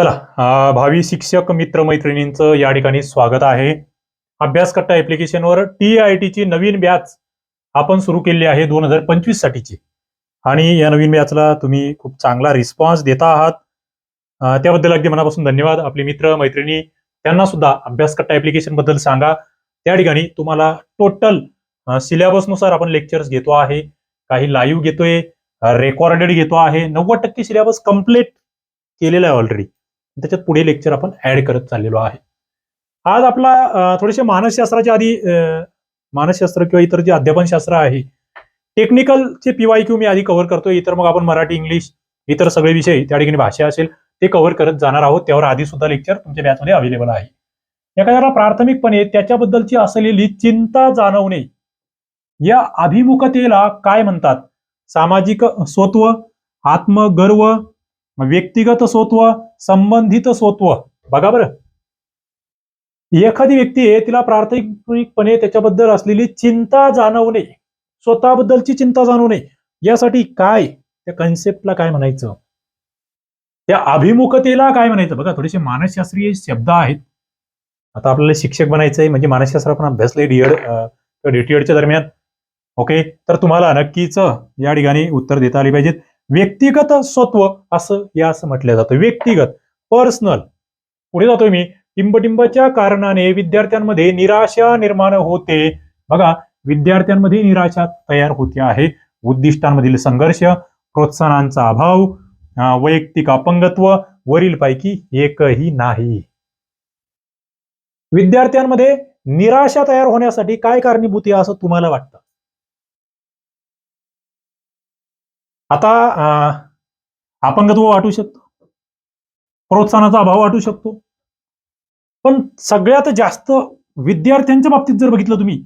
चला भावी शिक्षक मित्र मैत्रिणींचं या ठिकाणी स्वागत आहे. अभ्यासकट्टा ॲप्लिकेशनवर टी आय टीची नवीन बॅच आपण सुरू केली आहे दोन हजार पंचवीस साठीची. आणि या नवीन बॅचला तुम्ही खूप चांगला रिस्पॉन्स देता आहात. त्याबद्दल अगदी मनापासून धन्यवाद. आपले मित्र मैत्रिणी त्यांना सुद्धा अभ्यासकट्टा ऍप्लिकेशनबद्दल सांगा. त्या ठिकाणी तुम्हाला टोटल सिलेबसनुसार आपण लेक्चर्स घेतो आहे. काही लाईव्ह घेतोय रेकॉर्डेड घेतो आहे. नव्वद टक्के सिलेबस कंप्लीट केलेला आहे ऑलरेडी त्याच्यात पुढे लेक्चर आपण ऍड करत चाललेलो आहे. आज आपला थोडेसे मानसशास्त्राच्या आधी मानसशास्त्र किंवा इतर जे अध्यापनशास्त्र आहे टेक्निकलचे पीवाय क्यू मी आधी कव्हर करतोय. इतर मग आपण मराठी इंग्लिश इतर सगळे विषय त्या ठिकाणी भाषा असेल ते कव्हर करत जाणार आहोत. त्यावर आधी सुद्धा लेक्चर तुमच्या बॅचमध्ये अवेलेबल आहे. एखाद्याला प्राथमिकपणे त्याच्याबद्दलची असलेली चिंता जाणवणे या अभिमुखतेला काय म्हणतात? सामाजिक स्वत्व आत्मगर्व व्यक्तिगत स्वत्व संबंधित स्वत्व. बघा बरं. एखादी व्यक्ती आहे तिला प्राथमिकपणे त्याच्याबद्दल असलेली चिंता जाणवणे स्वतःबद्दलची चिंता जाणवणे यासाठी काय? त्या कन्सेप्टला काय म्हणायचं? त्या अभिमुखतेला काय म्हणायचं? बघा थोडेसे मानसशास्त्रीय शब्द आहेत. आता आपल्याला शिक्षक बनायचंय म्हणजे मानसशास्त्र आपण अभ्यासले डीएड डीटीएडच्या दरम्यान. ओके? तर तुम्हाला नक्कीच या ठिकाणी उत्तर देता आली पाहिजेत. व्यक्तिगत स्वत्व असं यास असं म्हटलं जातं. व्यक्तिगत पर्सनल पुढे जातोय मी. टिंबटिंबाच्या कारणाने विद्यार्थ्यांमध्ये निराशा निर्माण होते. बघा विद्यार्थ्यांमध्ये निराशा तयार होते आहे. उद्दिष्टांमधील संघर्ष प्रोत्साहनांचा अभाव वैयक्तिक अपंगत्व वरीलपैकी एकही नाही. विद्यार्थ्यांमध्ये निराशा तयार होण्यासाठी काय कारणीभूत आहे असं तुम्हाला वाटतं? आता अपंगत्व वाटू शकतो. प्रोत्साहनाचा अभाव वाटू शकतो. पण सगळ्यात जास्त विद्यार्थ्यांच्या बाबतीत जर बघितलं तुम्ही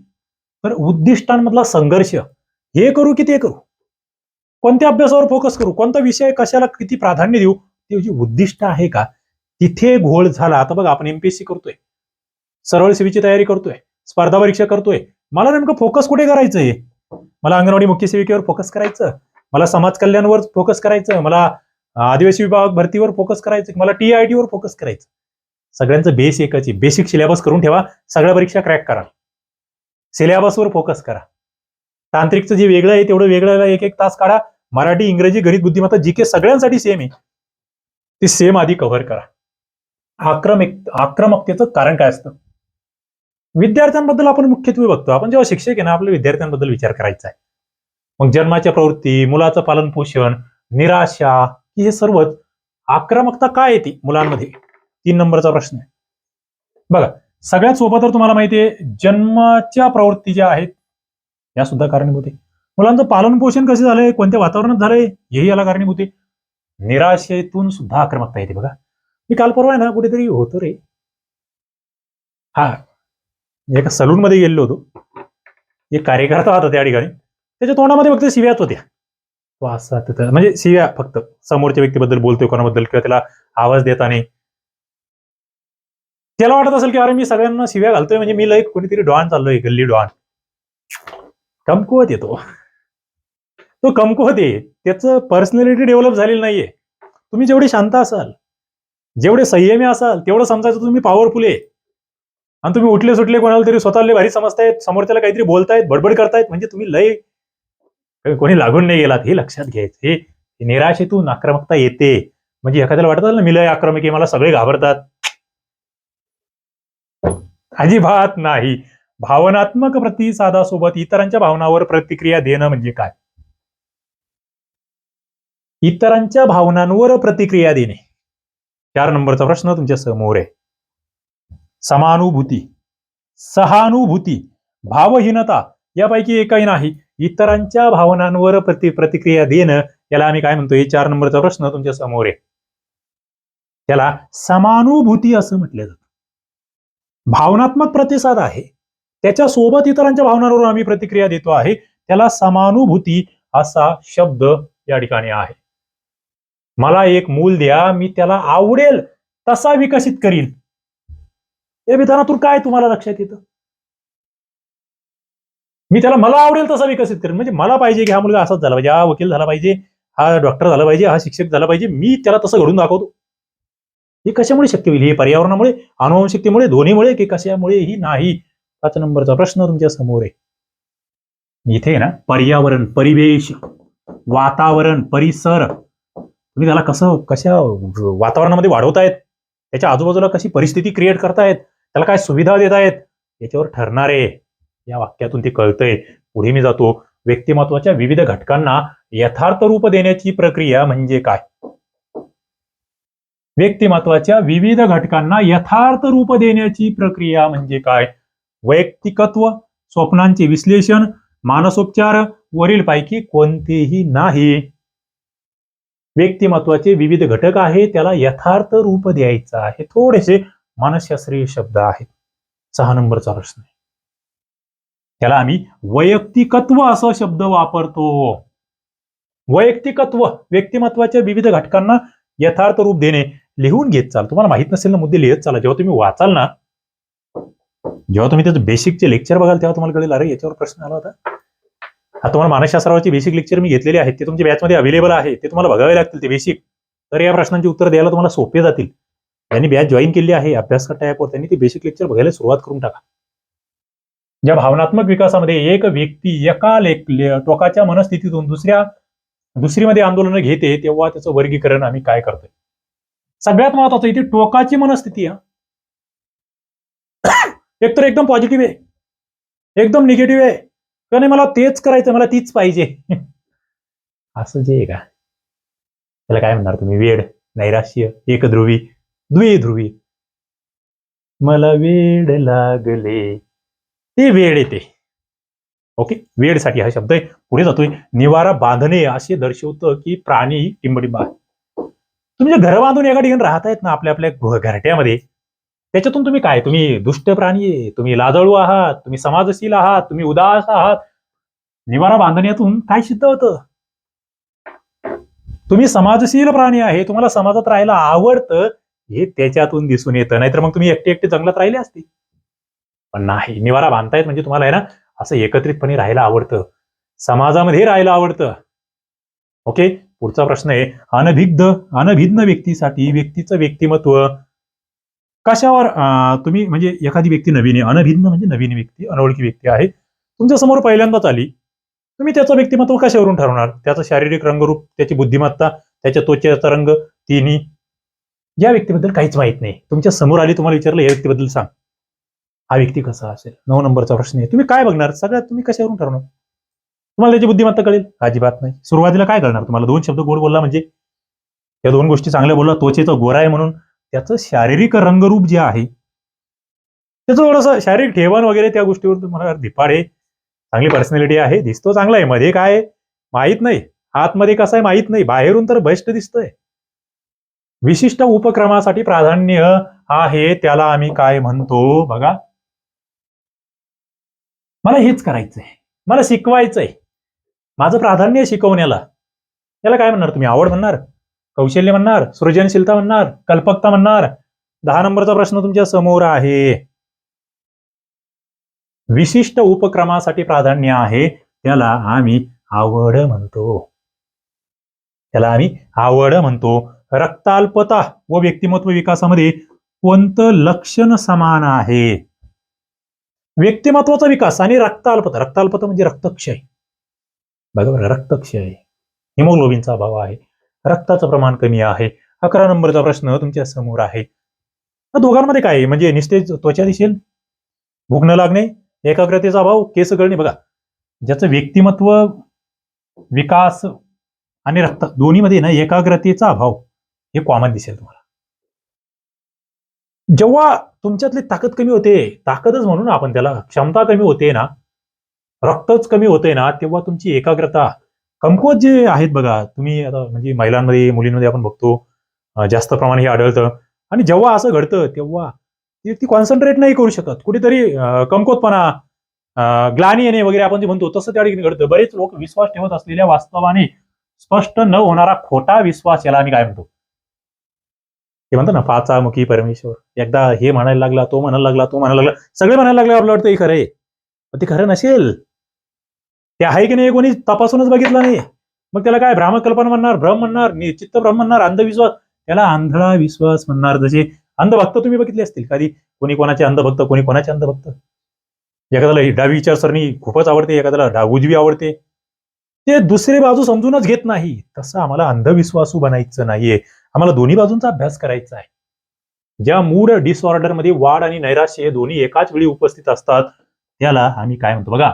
तर उद्दिष्टांमधला संघर्ष हे करू की ते करू? कोणत्या अभ्यासावर फोकस करू? कोणता विषय कशाला किती प्राधान्य देऊ? ते जी उद्दिष्ट आहे का? तिथे घोळ झाला. आता बघा आपण एमपीएससी करतोय. सरळ सेवेची तयारी करतोय. स्पर्धा परीक्षा करतोय. मला नेमकं फोकस कुठे करायचं आहे मला अंगणवाडी मुख्य सेविकेवर फोकस करायचं? मला समाज कल्याणवर फोकस करायचं मला आदिवासी विभाग भरतीवर फोकस करायचं मला टी आय वर फोकस करायचं सगळ्यांचं बेस एकच आहे. बेसिक सिलेबस करून ठेवा सगळ्या परीक्षा क्रॅक करा सिलेबसवर फोकस करा. तांत्रिकचं जे वेगळं आहे तेवढं वेगळं एक एक तास काढा. मराठी इंग्रजी गणित बुद्धिमत्ता जी के सगळ्यांसाठी सेम आहे. ती सेम आधी कव्हर करा. आक्रमिक आक्रमकतेचं कारण काय असतं? विद्यार्थ्यांबद्दल आपण मुख्यत्वे बघतो. आपण जेव्हा शिक्षक आहे ना आपल्या विद्यार्थ्यांबद्दल विचार करायचा आहे. मग जन्माच्या प्रवृत्ती मुलाचं पालन पोषण निराशा हे सर्वच आक्रमकता काय येते मुलांमध्ये? तीन नंबरचा प्रश्न आहे. बघा सगळ्यात सोपं तर तुम्हाला माहिती आहे जन्माच्या प्रवृत्ती ज्या आहेत या सुद्धा कारणीभूत आहे. मुलांचं पालन पोषण कसे झालंय कोणत्या वातावरणात झालंय हेही याला कारणीभूत आहे. निराशेतून सुद्धा आक्रमकता येते बघा. मी काल परवा आहे ना कुठेतरी होतो रे. हा एका सलून मध्ये गेलेलो होतो. एक कार्यकर्ता होता त्या ठिकाणी. त्याच्या तोंडामध्ये फक्त शिव्याच होत्या. तो असा तिथं म्हणजे शिव्या फक्त. समोरच्या व्यक्तीबद्दल बोलतोय कोणाबद्दल किंवा त्याला आवाज देता नाही त्याला वाटत असेल की अरे मी सगळ्यांना शिव्या घालतोय म्हणजे मी लय कोणीतरी डॉन चाललोय गल्ली डॉन. कमकुवत येतो. तो कमकुवत आहे. त्याचं पर्सनॅलिटी डेव्हलप झालेली नाहीये. तुम्ही जेवढे शांत असाल जेवढे संयमी असाल तेवढं समजायचं तुम्ही पॉवरफुल आहे. आणि तुम्ही उठले सुटले कोणाला तरी स्वतःला भारी समजतायत समोरच्याला काहीतरी बोलतायत बडबड करतायत म्हणजे तुम्ही लय कोणी लागून नाही गेलात हे लक्षात घ्यायचं. हे निराशेतून आक्रमकता येते. म्हणजे एखाद्याला वाटत ना मिलय आक्रमक आहे मला सगळे घाबरतात. अजिबात नाही. भावनात्मक प्रतिसादासोबत इतरांच्या भावनावर प्रतिक्रिया देणं म्हणजे काय? इतरांच्या भावनांवर प्रतिक्रिया देणे. चार नंबरचा प्रश्न तुमच्यासमोर आहे. समानुभूती. सहानुभूती. भावहीनता. यापैकी एकही नाही. इतरांच्या भावनांवर प्रति प्रतिक्रिया देणं याला आम्ही काय म्हणतो? हे चार नंबरचा प्रश्न तुमच्यासमोर आहे. त्याला समानुभूती असं म्हटलं जातं. भावनात्मक प्रतिसाद आहे. त्याच्या सोबत इतरांच्या भावनांवर आम्ही प्रतिक्रिया देतो आहे. त्याला समानुभूती असा शब्द या ठिकाणी आहे. मला एक मूल द्या मी त्याला आवडेल तसा विकसित करील या विधानातून काय तुम्हाला लक्षात येतं? मी त्याला मला आवडेल तसा विकसित करेन. म्हणजे मला पाहिजे की हा मुलगा असाच झाला पाहिजे हा वकील झाला पाहिजे हा डॉक्टर झाला पाहिजे हा शिक्षक झाला पाहिजे. मी त्याला तसं घडून दाखवतो. हे कशामुळे शक्य होईल? हे पर्यावरणामुळे अनुवंशिकतेमुळे दोन्हीमुळे की कशामुळे ही नाही? पाच नंबरचा प्रश्न तुमच्यासमोर आहे. इथे आहे ना पर्यावरण परिवेश वातावरण परिसर. तुम्ही त्याला कसं कशा वातावरणामध्ये वाढवतायत? त्याच्या आजूबाजूला कशी परिस्थिती क्रिएट करतायत? त्याला काय सुविधा देतायत? याच्यावर ठरणार आहे. या वाक्यातून ते कळतंय. पुढे मी जातो. व्यक्तिमत्वाच्या विविध घटकांना यथार्थ रूप देण्याची प्रक्रिया म्हणजे काय? व्यक्तिमत्वाच्या विविध घटकांना यथार्थ रूप देण्याची प्रक्रिया म्हणजे काय? वैयक्तिकत्व स्वप्नांचे विश्लेषण मानसोपचार वरील पैकी कोणतेही नाही. व्यक्तिमत्वाचे विविध घटक आहे त्याला यथार्थ रूप द्यायचं आहे. थोडेसे मानसशास्त्रीय शब्द आहेत. सहा नंबरचा प्रश्न आहे. त्याला आम्ही वैयक्तिकत्व असा शब्द वापरतो. वैयक्तिकत्व व्यक्तिमत्वाच्या विविध घटकांना यथार्थ रूप देणे लिहून घेत चाल. तुम्हाला माहीत नसेल ना मुद्दे लिहित चाला. जेव्हा तुम्ही वाचाल ना जेव्हा तुम्ही त्याचं बेसिकचे लेक्चर बघाल तेव्हा तुम्हाला कळेल अरे याच्यावर प्रश्न आला होता. हा तुम्हाला मानसशास्त्रावरचे बेसिक लेक्चर मी घेतलेले आहेत ते तुमच्या बॅचमध्ये अवेलेबल आहे. ते तुम्हाला बघावे लागतील ते बेसिक तर या प्रश्नांची उत्तर द्यायला तुम्हाला सोपे जातील. त्यांनी बॅच जॉईन केली आहे अभ्यास करता त्यांनी ते बेसिक लेक्चर बघायला सुरुवात करून टाका. ज्या भावनात्मक विकासामध्ये एक व्यक्ती एका लेख टोकाच्या मनस्थितीतून दुसऱ्या दुसरीमध्ये आंदोलन घेते तेव्हा त्याचं वर्गीकरण आम्ही काय करतोय? सगळ्यात महत्वाचं इथे टोकाची मनस्थिती हा एक तर एकदम पॉझिटिव्ह आहे. एकदम निगेटिव्ह आहे. का नाही मला तेच करायचं मला तीच पाहिजे. असं जे आहे का? त्याला काय म्हणणार तुम्ही? वेड नैराश्य एकध्रुवी द्विध्रुवी. मला वेड लागले. ते वेड येते. ओके वेडसाठी हा शब्द आहे. पुढे जातोय. निवारा बांधणे असे दर्शवतं की प्राणी टिंबडिंब तुम्ही जे घर बांधून एका ठिकाणी राहतायत ना आपल्या आपल्या घरट्यामध्ये त्याच्यातून तुम्ही काय? तुम्ही दुष्ट प्राणी तुम्ही लाजळू आहात. तुम्ही समाजशील आहात. तुम्ही उदास आहात. निवारा बांधण्यातून काय सिद्ध होतं? तुम्ही समाजशील प्राणी आहे. तुम्हाला समाजात राहायला आवडतं. हे त्याच्यातून दिसून येतं. नाहीतर मग तुम्ही एकटे एकटे जंगलात राहिले असते. पण नाही. निवारा बांधतायत म्हणजे तुम्हाला आहे ना असं एकत्रितपणे राहायला आवडतं. समाजामध्ये राहायला आवडतं. ओके? पुढचा प्रश्न आहे अनभिग्ध अनभिज्ञ व्यक्तीसाठी व्यक्तीचं व्यक्तिमत्व कशावर तुम्ही म्हणजे एखादी व्यक्ती नवीन आहे अनभिज्ञ म्हणजे नवीन व्यक्ती अनोळखी व्यक्ती आहे. तुमच्यासमोर पहिल्यांदाच आली. तुम्ही त्याचं व्यक्तिमत्व कशावरून ठरवणार? त्याचं शारीरिक रंगरूप त्याची बुद्धिमत्ता त्याच्या त्वचेचा रंग तिन्ही या व्यक्तीबद्दल काहीच माहीत नाही. तुमच्यासमोर आली तुम्हाला विचारलं या व्यक्तीबद्दल सांग. हा व्यक्ती कसा असेल? नऊ नंबरचा प्रश्न आहे. तुम्ही काय बघणार? सगळ्यात तुम्ही कशावरून ठरवणार? तुम्हाला त्याची बुद्धिमत्ता कळेल? अजिबात नाही. सुरुवातीला काय कळणार तुम्हाला दोन शब्द गोड बोलला म्हणजे? या दोन गोष्टी चांगल्या बोलला त्वचेचा गोरा आहे म्हणून. त्याचं शारीरिक रंगरूप जे आहे त्याचं थोडंसं शारीरिक ठेवण वगैरे त्या गोष्टीवर तुम्हाला धिपाड आहे. चांगली पर्सनॅलिटी आहे. दिसतो चांगला आहे. मध्ये काय माहीत माहीत नाही. आतमध्ये कसं आहे? माहीत नाही. बाहेरून तर बेस्ट दिसतंय. विशिष्ट उपक्रमासाठी प्राधान्य आहे. त्याला आम्ही काय म्हणतो? बघा. मला हेच करायचंय. मला शिकवायचंय. माझं प्राधान्य आहे शिकवण्याला. त्याला काय म्हणणार तुम्ही? आवड म्हणणार? कौशल्य म्हणणार? सृजनशीलता म्हणणार? कल्पकता म्हणणार? दहा नंबरचा प्रश्न तुमच्यासमोर आहे. विशिष्ट उपक्रमासाठी प्राधान्य आहे. त्याला आम्ही आवड म्हणतो. त्याला आम्ही आवड म्हणतो. रक्ताल्पता व व्यक्तिमत्व विकासामध्ये कोणतं लक्षण समान आहे? व्यक्तिमत्वाचा विकास आणि रक्ताल्पता. रक्ताल्पता म्हणजे रक्तक्षय. बघा बरं रक्तक्षय. हिमोग्लोबिनचा अभाव आहे. रक्ताचं प्रमाण कमी आहे. अकरा नंबरचा प्रश्न तुमच्यासमोर आहे. दोघांमध्ये काय आहे? म्हणजे निस्तेज त्वचा दिसेल भूक न लागणे एकाग्रतेचा अभाव केस गळणे. बघा ज्याचं व्यक्तिमत्व विकास आणि रक्त दोन्हीमध्ये ना एकाग्रतेचा अभाव हे कॉमन दिसेल तुम्हाला. जेव्हा तुमच्यातली ताकद कमी होते ताकदच म्हणून आपण त्याला क्षमता कमी होते ना रक्तच कमी होते ना तेव्हा तुमची एकाग्रता कमकुवत जे आहेत बघा तुम्ही आता म्हणजे महिलांमध्ये मुलींमध्ये आपण बघतो जास्त प्रमाणे हे आढळतं. आणि जेव्हा असं घडतं तेव्हा ती व्यक्ती कॉन्सन्ट्रेट नाही करू शकत. कुठेतरी कमकुवतपणा ग्लानी येणे वगैरे आपण जे म्हणतो तसं त्या ठिकाणी घडतं. बरेच लोक विश्वास ठेवत असलेल्या वास्तवाने स्पष्ट न होणारा खोटा विश्वास याला आम्ही काय म्हणतो? हे म्हणतो ना पाचामुखी परमेश्वर. एकदा हे म्हणायला लागला तो म्हणायला लागला तो म्हणायला लागला सगळे म्हणायला लागले आपलं वाटतं हे खरं आहे. पण ते खरं नसेल. ते आहे की नाही हे कोणी तपासूनच बघितलं नाही. मग त्याला काय भ्रामक कल्पना म्हणणार भ्रम म्हणणार निश्चित चित्तभ्रम म्हणणार अंधविश्वास? त्याला आंधळा विश्वास म्हणणार. जसे अंधभक्त तुम्ही बघितले असतील कधी कोणी कोणाचे अंधभक्त कोणी कोणाचे अंधभक्त? एखाद्याला डावी विचारसरणी खूपच आवडते एखाद्याला डा उजवी आवडते. ते दुसरी बाजू समजूनच घेत नाही. तसं आम्हाला अंधविश्वासू बनायचं नाहीये. आम्हाला दोन्ही बाजूंचा अभ्यास करायचा आहे. ज्या मूड डिसऑर्डरमध्ये वाढ आणि नैराश्य हे दोन्ही एकाच वेळी उपस्थित असतात त्याला आम्ही काय म्हणतो बघा?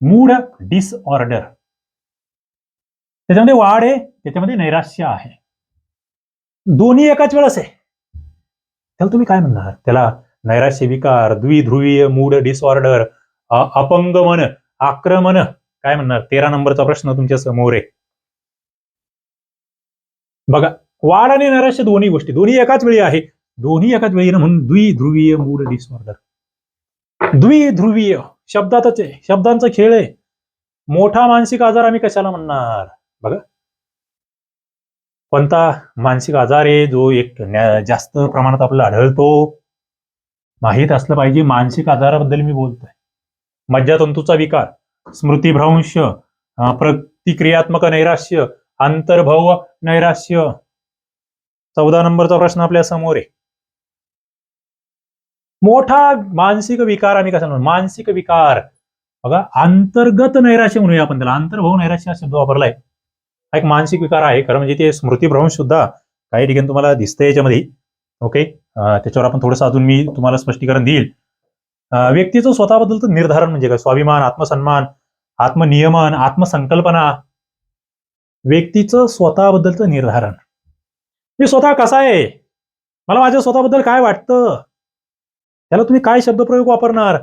मूड डिसऑर्डर त्याच्यामध्ये वाढ आहे त्याच्यामध्ये नैराश्य आहे. दोन्ही एकाच वेळेस आहे. त्याला तुम्ही काय म्हणणार? त्याला नैराश्य विकार द्विध्रुवीय मूड डिसऑर्डर अपंग मन आक्रमण काय म्हणणार? तेरा नंबरचा प्रश्न तुमच्यासमोर आहे. बघा वाढ आणि नैराश्य दोन्ही गोष्टी. दोन्ही एकाच वेळी आहे. दोन्ही एकाच वेळी म्हणून द्विध्रुवीय मूड डिसऑर्डर द्विध्रुवीय शब्दातच आहे. शब्दांचा खेळ आहे. मोठा मानसिक आजार आम्ही कशाला म्हणणार? बघा. कोणता मानसिक आजार आहे जो एक न्या- जास्त प्रमाणात आपल्याला आढळतो? माहीत असलं पाहिजे मानसिक आजाराबद्दल मी बोलतोय. मज्जातंतूचा विकार स्मृतीभ्रंश प्रतिक्रियात्मक नैराश्य अंतर्भव नैराश्य. चौदा नंबरचा प्रश्न आपल्यासमोर आहे. मोठा मानसिक विकार आम्ही कसा म्हणू? मानसिक विकार. बघा अंतर्गत नैराश्य म्हणूया आपण त्याला. अंतर्भव नैराश्य हा शब्द वापरलाय. हा एक मानसिक विकार आहे खरं म्हणजे ते स्मृतीभ्रंश सुद्धा काही ठिकाणी तुम्हाला दिसतंय याच्यामध्ये. ओके? त्याच्यावर आपण थोडंसं अजून मी तुम्हाला स्पष्टीकरण देईल. व्यक्तीचं स्वतःबद्दलचं निर्धारण म्हणजे काय? स्वाभिमान आत्मसन्मान आत्मनियमन आत्मसंकल्पना. व्यक्तीचं स्वतःबद्दलचं निर्धारण. मी स्वतः कसा आहे? मला माझ्या स्वतःबद्दल काय वाटतं? त्याला तुम्ही काय शब्दप्रयोग वापरणार?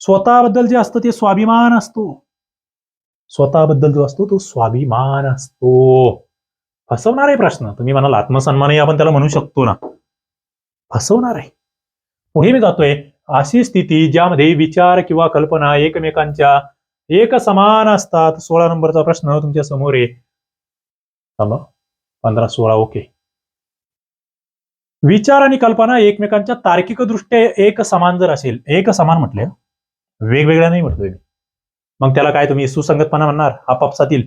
स्वतःबद्दल जे असतं ते स्वाभिमान असतो. स्वतःबद्दल जो असतो तो स्वाभिमान असतो. फसवणार आहे प्रश्न. तुम्ही म्हणाल आत्मसन्मानही आपण त्याला म्हणू शकतो ना. फसवणार आहे. पुढे मी जातोय. अशी स्थिती ज्यामध्ये विचार किंवा कल्पना एकमेकांच्या एक समान असतात. सोळा नंबरचा प्रश्न तुमच्यासमोर आहे. पंधरा सोळा ओके. विचार आणि कल्पना एकमेकांच्या तार्किक दृष्ट्या एक समान जर असेल एक समान म्हटले वेगवेगळ्या नाही म्हटलोय मी मग त्याला काय तुम्ही सुसंगतपणा म्हणणार आपापसातील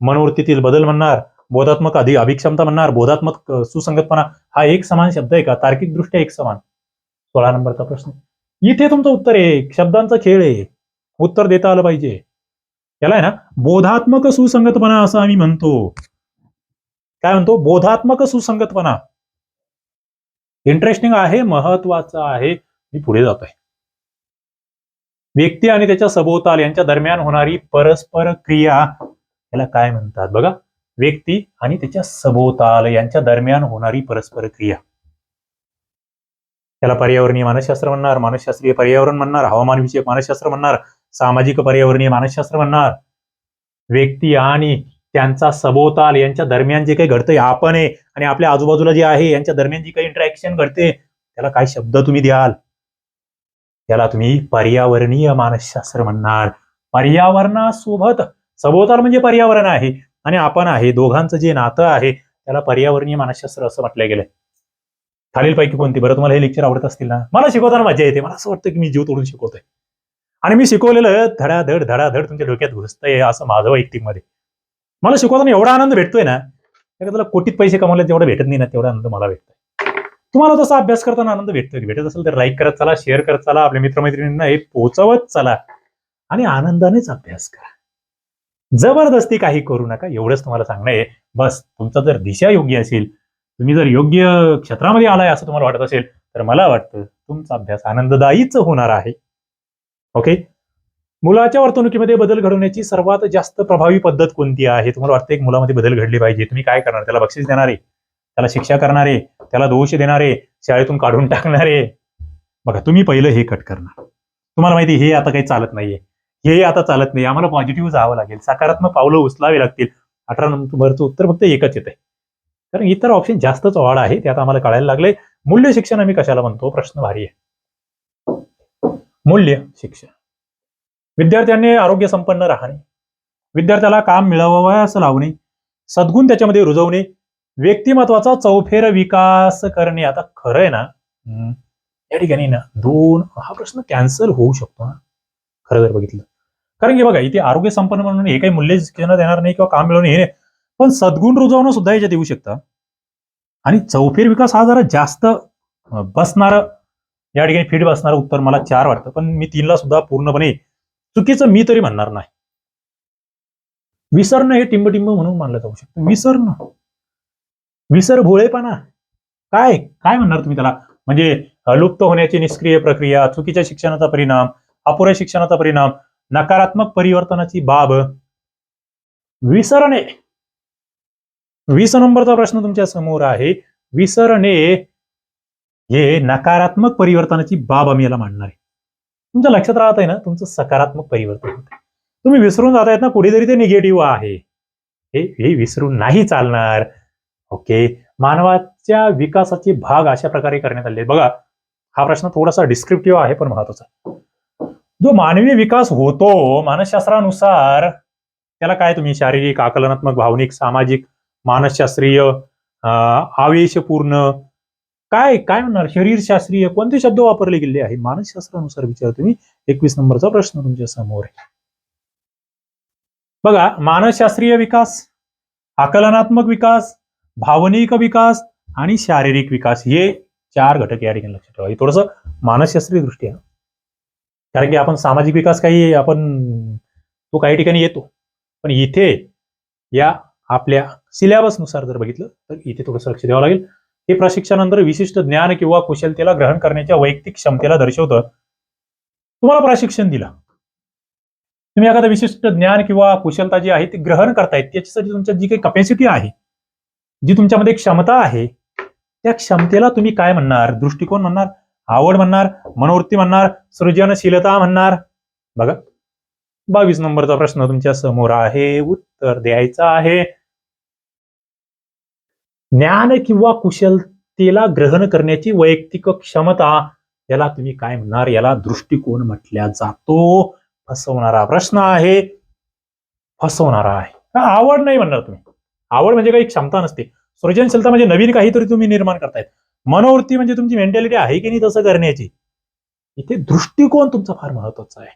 मनोवृत्तीतील बदल म्हणणार बोधात्मक अधिक अभिक्षमता म्हणणार बोधात्मक सुसंगतपणा हा एक समान शब्द आहे का? तार्किक दृष्ट्या एक समान. सोळा नंबरचा प्रश्न. इथे तुमचं उत्तर आहे शब्दांचा खेळ आहे. उत्तर देता आलं पाहिजे. याला आहे ना बोधात्मक सुसंगतपणा असं आम्ही म्हणतो. काय म्हणतो? बोधात्मक सुसंगतपणा. इंटरेस्टिंग आहे महत्वाचं आहे. मी पुढे जातोय. व्यक्ती आणि त्याच्या सभोवताल यांच्या दरम्यान होणारी परस्पर क्रिया याला काय म्हणतात बघा? व्यक्ती आणि त्याच्या सभोवताल यांच्या दरम्यान होणारी परस्पर क्रिया. त्याला पर्यावरणीय मानसशास्त्र म्हणणार मानसशास्त्रीय पर्यावरण म्हणणार हवामान विषयक मानसशास्त्र म्हणणार सामाजिक पर्यावरणीय मानसशास्त्र म्हणणार. व्यक्ती आणि त्यांचा सभोवताल यांच्या दरम्यान जे काही घडतंय आपण आहे आणि आपल्या आजूबाजूला जे आहे यांच्या दरम्यान जी काही इंटरॅक्शन घडते त्याला काय शब्द तुम्ही द्याल. त्याला तुम्ही पर्यावरणीय मानसशास्त्र म्हणणार. पर्यावरणासोबत सभोवताल म्हणजे पर्यावरण आहे आणि आपण आहे दोघांचं जे नातं आहे त्याला पर्यावरणीय मानसशास्त्र असं म्हटलं गेलंय. खालीलपैकी कोणती? बरं तुम्हाला हे लेक्चर आवडत असतील ना? मला शिकवताना मजा येते. मला असं वाटतं की मी जीव तोडून शिकवतोय. आणि मी शिकवलेलं धडाधड धडाधड तुमच्या डोक्यात घुसतंय असं माझं वैयक्तिकमध्ये मला शिकवताना एवढा आनंद भेटतोय ना एखाद्याला कोटीत पैसे कमावले तेवढा भेटत नाही ना तेवढा आनंद मला भेटतोय. तुम्हाला तसा अभ्यास करताना आनंद भेटतोय भेटत असेल तर लाईक करत चला शेअर करत चला आपल्या मित्रमैत्रिणींना हे पोचवत चला आणि आनंदानेच अभ्यास करा. जबरदस्ती काही करू नका एवढंच तुम्हाला सांगणं आहे. बस तुमचा जर दिशा योग्य असेल तुम्ही जर योग्य क्षेत्रामध्ये आलाय असं तुम्हाला वाटत असेल तर मला वाटतं तुमचा अभ्यास आनंददायीच होणार आहे. ओके मुलाच्या वर्तणुकीमध्ये बदल घडवण्याची सर्वात जास्त प्रभावी पद्धत कोणती आहे? तुम्हाला वाटतं एक मुलामध्ये बदल घडली पाहिजे. तुम्ही काय करणार? त्याला बक्षीस देणारे त्याला शिक्षा करणारे त्याला दोष देणारे शाळेतून काढून टाकणारे. बघा तुम्ही पहिलं हे कट करणार. तुम्हाला माहिती हे आता काही चालत नाहीये. हे आता चालत नाही. आम्हाला पॉझिटिव्ह जावं लागेल. सकारात्मक पावलं उचलावी लागतील. अठरा नंबरचं उत्तर फक्त एकच येत आहे कारण इतर ऑप्शन जास्तच वाढ आहे ते आता आम्हाला कळायला लागले मूल्य शिक्षण आम्ही कशाला म्हणतो? प्रश्न भारी आहे. मूल्य शिक्षण. विद्यार्थ्यांनी आरोग्य संपन्न राहणे. विद्यार्थ्याला काम मिळवावं असं लावणे. सद्गुण त्याच्यामध्ये रुजवणे. व्यक्तिमत्वाचा चौफेर विकास करणे. आता खरं आहे ना या ठिकाणी ना दोन हा प्रश्न कॅन्सल होऊ शकतो ना? खरं जर बघितलं. कारण की बघा इथे आरोग्य संपन्न म्हणून हे काही मूल्य शिक्षण देणार नाही किंवा काम मिळवणे हे नाही. पण सद्गुण रुजवणं सुद्धा याच्यात येऊ शकतं. आणि चौफेर विकास हा जरा जास्त बसणार या ठिकाणी फिट बसणारं उत्तर मला चार वाटतं. पण मी तीनला सुद्धा पूर्णपणे चुकीचं मी तरी म्हणणार नाही. विसरणं हे टिंबटिंब म्हणून मानलं जाऊ शकतं. विसरणं. विसर भोळेपणा. काय? काय म्हणणार तुम्ही त्याला? म्हणजे लुप्त होण्याची निष्क्रिय प्रक्रिया चुकीच्या शिक्षणाचा परिणाम अपुऱ्या शिक्षणाचा परिणाम नकारात्मक परिवर्तनाची बाब. विसरणे. वीस नंबरचा प्रश्न तुमच्यासमोर आहे. विसरणे हे नकारात्मक परिवर्तनाची बाब आम्ही याला मांडणार आहे. तुमच्या लक्षात राहत आहे ना तुमचं सकारात्मक परिवर्तन होतं तुम्ही विसरून जातायत ना कुठेतरी ते निगेटिव्ह आहे. हे हे विसरून नाही चालणार. ओके? मानवाच्या विकासाचे भाग अशा प्रकारे करण्यात आले. बघा हा प्रश्न थोडासा डिस्क्रिप्टिव्ह आहे पण महत्त्वाचा. जो मानवी विकास होतो मानसशास्त्रानुसार त्याला काय तुम्ही शारीरिक आकलनात्मक भावनिक सामाजिक मानसशास्त्रीय आवेशपूर्ण काय काय म्हणणार? शरीरशास्त्रीय कोणते शब्द वापरले गेले आहे? मानसशास्त्रानुसार विचार तुम्ही. एकवीस नंबरचा प्रश्न तुमच्यासमोर आहे. बघा मानसशास्त्रीय विकास आकलनात्मक विकास भावनिक विकास आणि शारीरिक विकास हे चार घटक या ठिकाणी लक्षात ठेवा. हे थोडंसं मानसशास्त्रीय दृष्टी आहे कारण की आपण सामाजिक विकास काही आपण तो काही ठिकाणी येतो. पण इथे या आपल्या सिलेबसनुसार जर बघितलं तर इथे थोडंसं लक्ष द्यावं लागेल. हे प्रशिक्षणानंतर विशिष्ट ज्ञान किंवा कुशलतेला ग्रहण करण्याच्या वैयक्तिक क्षमतेला दर्शवतं. तुम्हाला प्रशिक्षण दिलं. तुम्ही एखादं विशिष्ट ज्ञान किंवा कुशलता जी आहे ती ग्रहण करतायत त्याच्यासाठी तुमच्या जी काही कपॅसिटी आहे जी तुमच्यामध्ये क्षमता आहे त्या क्षमतेला तुम्ही काय म्हणणार? दृष्टिकोन म्हणणार? आवड म्हणणार? मनोवृत्ती म्हणणार? सृजनशीलता म्हणणार? बघा. बावीस नंबरचा प्रश्न तुमच्यासमोर आहे उत्तर द्यायचं आहे. ज्ञान किंवा कुशलतेला ग्रहण करण्याची वैयक्तिक क्षमता याला तुम्ही काय म्हणणार? याला दृष्टिकोन म्हटल्या जातो. फसवणारा प्रश्न आहे. फसवणारा आहे. हा, आवड नाही म्हणणार तुम्ही. आवड म्हणजे काही क्षमता नसते. सृजनशीलता म्हणजे नवीन काहीतरी तुम्ही निर्माण करतायत. मनोवृत्ती म्हणजे तुमची मेंटॅलिटी आहे की नाही तसं करण्याची. इथे दृष्टिकोन तुमचा फार महत्त्वाचा आहे.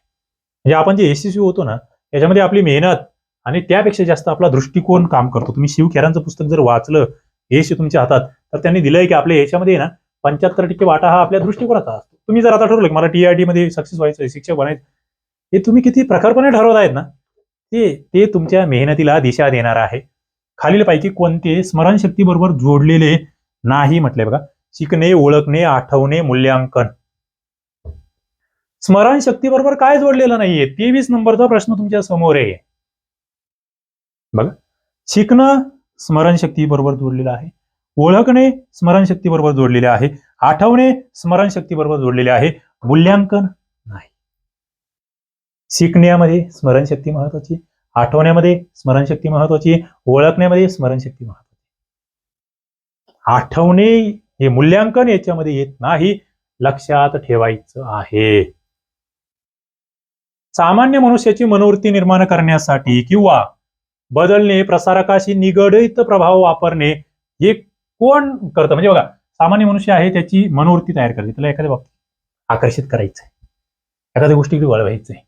म्हणजे आपण जे यशस्वी होतो ना याच्यामध्ये आपली मेहनत आणि त्यापेक्षा जास्त आपला दृष्टिकोन काम करतो. तुम्ही शिव खेरांचं पुस्तक जर वाचलं यश तुमच्या हातात. तर त्यांनी दिलंय की आपल्या याच्यामध्ये ना पंच्याहत्तर टक्के वाटा हा आपल्या दृष्टिकोनाचा असतो. तुम्ही जर आता ठरवलं की मला टीआयटी मध्ये सक्सेस व्हायचं शिक्षक बनायचं हे तुम्ही किती प्रखरपणे ठरवत आहेत ना ते ते तुमच्या मेहनतीला दिशा देणार आहे. खालीलपैकी कोणते स्मरणशक्ती बरोबर जोडलेले नाही म्हटले बघा. शिकणे ओळखणे आठवणे मूल्यांकन. स्मरणशक्ती बरोबर काय जोडलेलं नाहीये? तेवीस नंबरचा प्रश्न तुमच्यासमोर आहे. बघा. शिकणं स्मरणशक्ती बरोबर जोडलेलं आहे. ओळखणे स्मरणशक्ती बरोबर जोडलेले आहे. आठवणे स्मरणशक्ती बरोबर जोडलेले आहे. मूल्यांकन नाही. शिकण्यामध्ये स्मरणशक्ती महत्वाची आठवण्यामध्ये स्मरणशक्ती महत्वाची ओळखण्यामध्ये स्मरणशक्ती महत्वाची आठवणे हे मूल्यांकन याच्यामध्ये येत नाही. लक्षात ठेवायचं आहे. सामान्य मनुष्याची मनोवृत्ती निर्माण करण्यासाठी किंवा बदलणे प्रसारकाशी निगडित प्रभाव वापरणे हे कोण करतं? म्हणजे बघा सामान्य मनुष्य आहे त्याची मनोवृत्ती तयार करते. त्याला एखाद्या बाबतीत आकर्षित करायचं आहे एखाद्या गोष्टीकडे वळवायचं आहे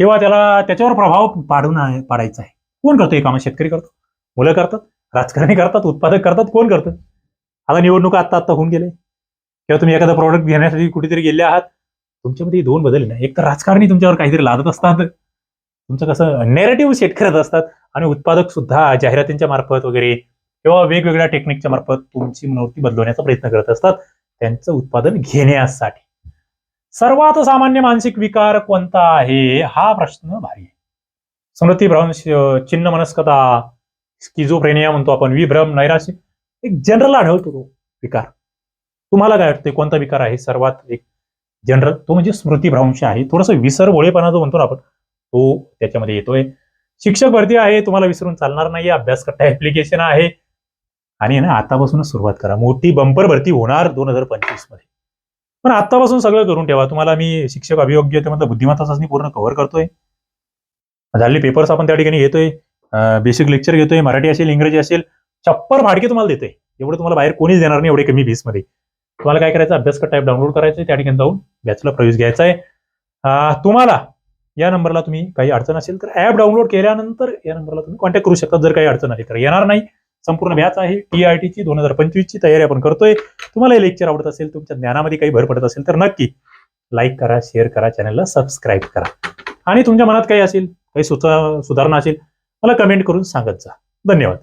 किंवा त्याला त्याच्यावर प्रभाव पाडून पाडायचा आहे कोण करतो? हे काम? शेतकरी करतो. मुलं करतात. राजकारणी करतात. उत्पादक करतात. कोण करतं? आता निवडणुका आत्ता आत्ता होऊन गेले. किंवा तुम्ही एखादा प्रॉडक्ट घेण्यासाठी कुठेतरी गेले आहात. तुमच्यामध्ये दोन बदल ना. एक तर राजकारणी तुमच्यावर काहीतरी लादत असतात. तुमचं कसं नेरेटिव्ह सेट करत असतात आणि उत्पादक सुद्धा जाहिरातींच्या मार्फत वगैरे किंवा वेगवेगळ्या टेक्निकच्या मार्फत तुमची मनोवृत्ती बदलवण्याचा प्रयत्न करत असतात त्यांचं उत्पादन घेण्यासाठी. सर्वात सामान्य मानसिक विकार कोणता आहे? हा प्रश्न भारी आहे. स्मृतीभ्रंश चिन्ह मनस्कता स्किझोफ्रेनिया म्हणतो आपण विभ्रम नैराश्य एक जनरल आढळतो तो विकार. तुम्हाला काय वाटते कोणता विकार आहे? सर्वात एक जनरल तो म्हणजे स्मृतीभ्रंश आहे. थोडस विसरभोळेपणा जो म्हणतो ना आपण तो त्याच्यामध्ये येतोय. शिक्षक भरती आहे तुम्हाला विसरून चालणार नाही अभ्यास करता ऍप्लिकेशन आहे. आणि ना आतापासूनच सुरुवात करा. मोठी बंपर भरती होणार दोन हजार पंचवीसमध्ये पण आतापासून सगळं करून ठेवा. तुम्हाला मी शिक्षक अभियोग्यतेमधलं बुद्धिमत्ता चाचणी पूर्ण कव्हर करतोय. झालेले पेपर्स आपण त्या ठिकाणी घेतोय. बेसिक लेक्चर घेतोय. मराठी असेल इंग्रजी असेल छप्पर फाडके तुम्हाला देतोय. एवढं तुम्हाला बाहेर कोणीच देणार नाही एवढे कमी फीसमध्ये तुम्हाला काय करायचं? अभ्यास टाईप डाउनलोड करायचं त्या ठिकाणी जाऊन बॅचला प्रवेश घ्यायचा आहे तुम्हाला या नंबरला तुम्ही काही अडचण असेल तर ऍप डाउनलोड केल्यानंतर या नंबरला तुम्ही कॉन्टॅक्ट करू शकता. जर काही अडचण आली तर. येणार नाही. संपूर्ण बॅच आहे. टी आय टीची दोन हजार पंचवीसची तयारी आपण करतोय. तुम्हाला हे लेक्चर आवडत असेल तुमच्या ज्ञानामध्ये काही भर पडत असेल तर नक्की लाईक करा शेअर करा चॅनलला सबस्क्राईब करा. आणि तुमच्या मनात काही असेल काही सुचा सुधारणा असेल मला कमेंट करून सांगत जा. धन्यवाद.